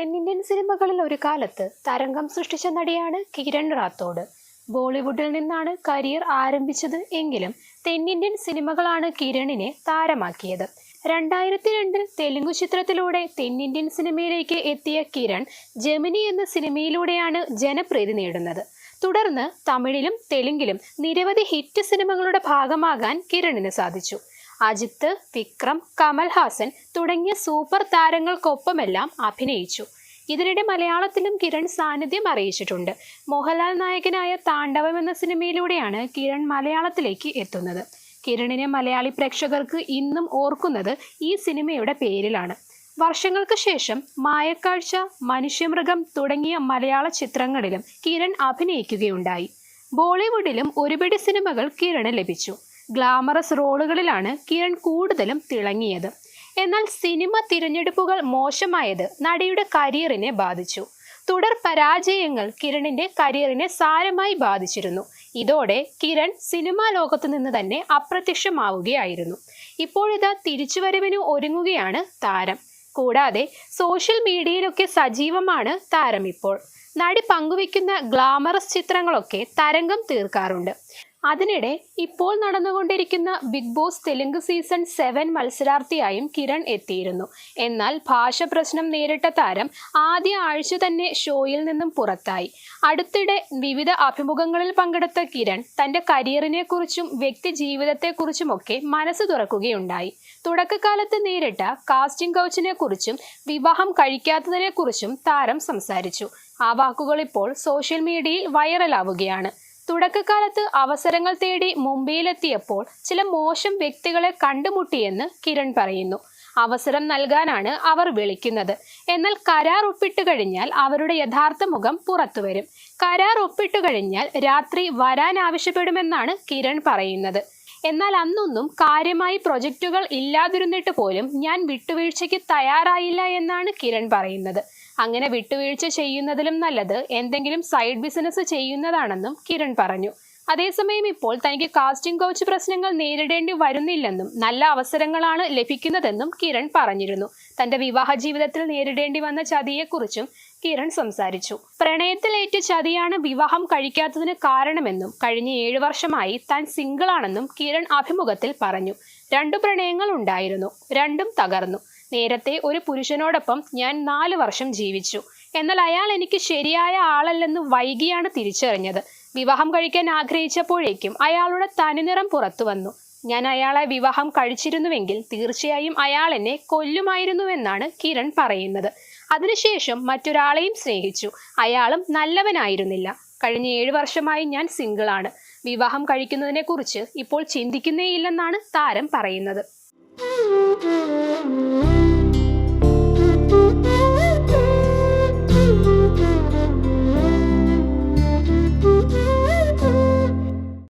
തെന്നിന്ത്യൻ സിനിമകളിൽ ഒരു കാലത്ത് തരംഗം സൃഷ്ടിച്ച നടിയാണ് കിരൺ റാത്തോഡ്. ബോളിവുഡിൽ നിന്നാണ് കരിയർ ആരംഭിച്ചത് എങ്കിലും തെന്നിന്ത്യൻ സിനിമകളാണ് കിരണിനെ താരമാക്കിയത്. രണ്ടായിരത്തി രണ്ടിൽ തെലുങ്കു ചിത്രത്തിലൂടെ തെന്നിന്ത്യൻ സിനിമയിലേക്ക് എത്തിയ കിരൺ ജമിനി എന്ന സിനിമയിലൂടെയാണ് ജനപ്രീതി നേടുന്നത്. തുടർന്ന് തമിഴിലും തെലുങ്കിലും നിരവധി ഹിറ്റ് സിനിമകളുടെ ഭാഗമാകാൻ കിരണിന് സാധിച്ചു. അജിത്ത് വിക്രം കമൽഹാസൻ തുടങ്ങിയ സൂപ്പർ താരങ്ങൾക്കൊപ്പമെല്ലാം അഭിനയിച്ചു. ഇതിനിടെ മലയാളത്തിലും കിരൺ സാന്നിധ്യം അറിയിച്ചിട്ടുണ്ട്. മോഹൻലാൽ നായകനായ താണ്ഡവം എന്ന സിനിമയിലൂടെയാണ് കിരൺ മലയാളത്തിലേക്ക് എത്തുന്നത്. കിരണിനെ മലയാളി പ്രേക്ഷകർക്ക് ഇന്നും ഓർക്കുന്നത് ഈ സിനിമയുടെ പേരിലാണ്. വർഷങ്ങൾക്ക് ശേഷം മായക്കാഴ്ച മനുഷ്യമൃഗം തുടങ്ങിയ മലയാള ചിത്രങ്ങളിലും കിരൺ അഭിനയിക്കുകയുണ്ടായി. ബോളിവുഡിലും ഒരുപിടി സിനിമകൾ കിരണ് ലഭിച്ചു. ഗ്ലാമറസ് റോളുകളിലാണ് കിരൺ കൂടുതലും തിളങ്ങിയത്. എന്നാൽ സിനിമ തിരഞ്ഞെടുപ്പുകൾ മോശമായത് നടിയുടെ കരിയറിനെ ബാധിച്ചു. തുടർ പരാജയങ്ങൾ കിരണിന്റെ കരിയറിനെ സാരമായി ബാധിച്ചിരുന്നു. ഇതോടെ കിരൺ സിനിമാ ലോകത്തു നിന്ന് തന്നെ അപ്രത്യക്ഷമാവുകയായിരുന്നു. ഇപ്പോഴിതാ തിരിച്ചുവരവിന് ഒരുങ്ങുകയാണ് താരം. കൂടാതെ സോഷ്യൽ മീഡിയയിലൊക്കെ സജീവമാണ് താരം ഇപ്പോൾ. നടി പങ്കുവെക്കുന്ന ഗ്ലാമറസ് ചിത്രങ്ങളൊക്കെ തരംഗം തീർക്കാറുണ്ട്. അതിനിടെ ഇപ്പോൾ നടന്നുകൊണ്ടിരിക്കുന്ന Big Boss Telugu season seven മത്സരാർത്ഥിയായും Kiran എത്തിയിരുന്നു. എന്നാൽ ഭാഷ പ്രശ്നം നേരിട്ട താരം ആദ്യ ആഴ്ച തന്നെ ഷോയിൽ നിന്നും പുറത്തായി. അടുത്തിടെ വിവിധ അഭിമുഖങ്ങളിൽ പങ്കെടുത്ത കിരൺ തന്റെ കരിയറിനെക്കുറിച്ചും വ്യക്തി ജീവിതത്തെക്കുറിച്ചുമൊക്കെ മനസ്സ് തുറക്കുകയുണ്ടായി. തുടക്കകാലത്ത് നേരിട്ട കാസ്റ്റിംഗ് കൗച്ചിനെ കുറിച്ചും വിവാഹം കഴിക്കാത്തതിനെക്കുറിച്ചും താരം സംസാരിച്ചു. ആ വാക്കുകൾ ഇപ്പോൾ സോഷ്യൽ മീഡിയയിൽ വൈറലാവുകയാണ് തുടക്കകാലത്ത് അവസരങ്ങൾ തേടി മുംബൈയിലെത്തിയപ്പോൾ ചില മോശം വ്യക്തികളെ കണ്ടുമുട്ടിയെന്ന് കിരൺ പറയുന്നു. അവസരം നൽകാനാണ് അവർ വിളിക്കുന്നത്. എന്നാൽ കരാർ ഒപ്പിട്ട് കഴിഞ്ഞാൽ അവരുടെ യഥാർത്ഥ മുഖം പുറത്തുവരും കരാർ ഒപ്പിട്ട് കഴിഞ്ഞാൽ രാത്രി വരാൻ ആവശ്യപ്പെടുമെന്നാണ് കിരൺ പറയുന്നത്. എന്നാൽ അന്നൊന്നും കാര്യമായി പ്രൊജക്റ്റുകൾ ഇല്ലാതിരുന്നിട്ട് പോലും ഞാൻ വിട്ടുവീഴ്ചയ്ക്ക് തയ്യാറായില്ല എന്നാണ് കിരൺ പറയുന്നത്. അങ്ങനെ വിട്ടുവീഴ്ച ചെയ്യുന്നതിലും നല്ലത് എന്തെങ്കിലും സൈഡ് ബിസിനസ് ചെയ്യുന്നതാണെന്നും കിരൺ പറഞ്ഞു. അതേസമയം ഇപ്പോൾ തനിക്ക് കാസ്റ്റിംഗ് കോച്ച് പ്രശ്നങ്ങൾ നേരിടേണ്ടി വരുന്നില്ലെന്നും നല്ല അവസരങ്ങളാണ് ലഭിക്കുന്നതെന്നും കിരൺ പറഞ്ഞിരുന്നു. തന്റെ വിവാഹ ജീവിതത്തിൽ നേരിടേണ്ടി വന്ന ചതിയെക്കുറിച്ചും കിരൺ സംസാരിച്ചു. പ്രണയത്തിലേറ്റ ചതിയാണ് വിവാഹം കഴിക്കാത്തതിന് കാരണമെന്നും കഴിഞ്ഞ ഏഴു വർഷമായി താൻ സിംഗിളാണെന്നും കിരൺ അഭിമുഖത്തിൽ പറഞ്ഞു. രണ്ടു പ്രണയങ്ങൾ ഉണ്ടായിരുന്നു. രണ്ടും തകർന്നു. നേരത്തെ ഒരു പുരുഷനോടൊപ്പം ഞാൻ നാല് വർഷം ജീവിച്ചു. എന്നാൽ അയാൾ എനിക്ക് ശരിയായ ആളല്ലെന്ന് വൈകിയാണ് തിരിച്ചറിഞ്ഞത്. വിവാഹം കഴിക്കാൻ ആഗ്രഹിച്ചപ്പോഴേക്കും അയാളുടെ തനിനിറം പുറത്തു വന്നു. ഞാൻ അയാളെ വിവാഹം കഴിച്ചിരുന്നുവെങ്കിൽ തീർച്ചയായും അയാൾ എന്നെ കൊല്ലുമായിരുന്നുവെന്നാണ് കിരൺ പറയുന്നത്. അതിനുശേഷം മറ്റൊരാളെയും സ്നേഹിച്ചു. അയാളും നല്ലവനായിരുന്നില്ല. കഴിഞ്ഞ ഏഴു വർഷമായി ഞാൻ സിംഗിളാണ് വിവാഹം കഴിക്കുന്നതിനെക്കുറിച്ച് ഇപ്പോൾ ചിന്തിക്കുന്നേയില്ലെന്നാണ് താരം പറയുന്നത്.